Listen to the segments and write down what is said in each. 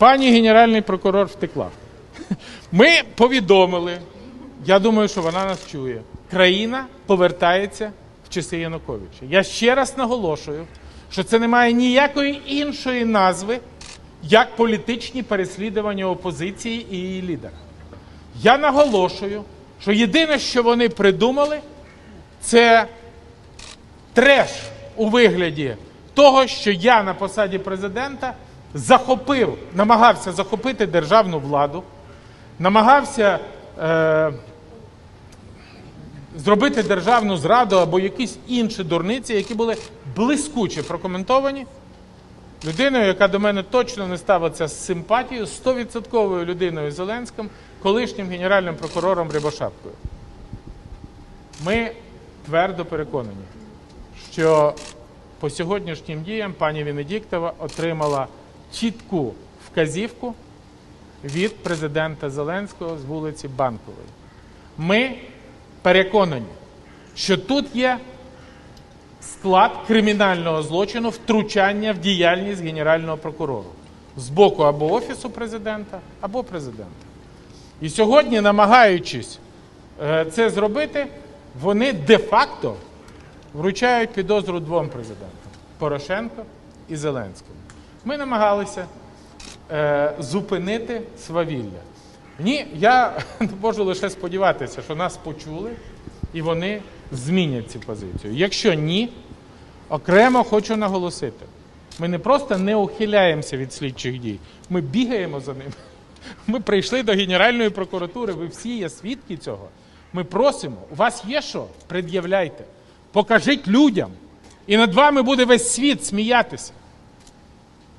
Пані генеральний прокурор втекла. Ми повідомили, я думаю, що вона нас чує. Країна повертається в часи Януковича. Я ще раз наголошую, що це не має ніякої іншої назви, як політичні переслідування опозиції і її лідера. Я наголошую, що єдине, що вони придумали, це треш у вигляді того, що я на посаді президента захопив, намагався захопити державну владу, намагався е, зробити державну зраду або якісь інші дурниці, які були блискуче прокоментовані людиною, яка до мене точно не ставиться з симпатією, стовідсотковою людиною Зеленським, колишнім генеральним прокурором Рябошапкою. Ми твердо переконані, що по сьогоднішнім діям пані Венедіктова отримала чітку вказівку від президента Зеленського з вулиці Банкової. Ми переконані, що тут є склад кримінального злочину втручання в діяльність генерального прокурора з боку або офісу президента, або президента. І сьогодні, намагаючись е, це зробити, вони де-факто вручають підозру двом президентам Порошенко і Зеленському. Ми намагалися е, зупинити свавілля. Ні, я можу лише сподіватися, що нас почули і вони змінять цю позицію. Якщо ні, окремо хочу наголосити: ми не просто не ухиляємося від слідчих дій, ми бігаємо за ними. Ми прийшли до Генеральної прокуратури, ви всі є свідки цього. Ми просимо, у вас є що? Пред'являйте, покажіть людям. І над вами буде весь світ сміятися.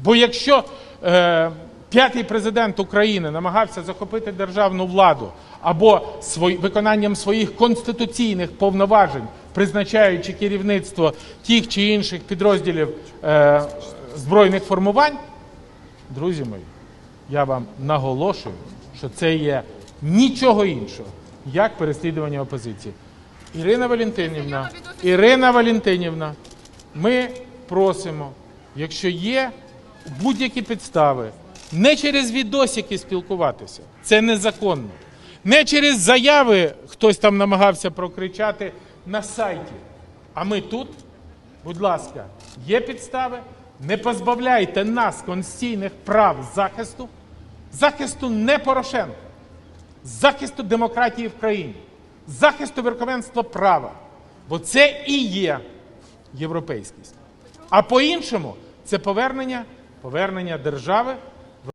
Бо якщо е, п'ятий президент України намагався захопити державну владу або свої, виконанням своїх конституційних повноважень, призначаючи керівництво тих чи інших підрозділів е, збройних формувань, друзі мої, я вам наголошую, що це є нічого іншого, як переслідування опозиції. Ірина Валентинівна, Ірина Валентинівна, ми просимо, якщо є будь-які підстави, не через відосики спілкуватися, це незаконно. Не через заяви хтось там намагався прокричати на сайті. А ми тут, будь ласка, є підстави, не позбавляйте нас конституційних прав захисту, захисту не Порошенка, захисту демократії в країні, захисту верховенства права. Бо це і є європейськість. А по-іншому це повернення, повернення держави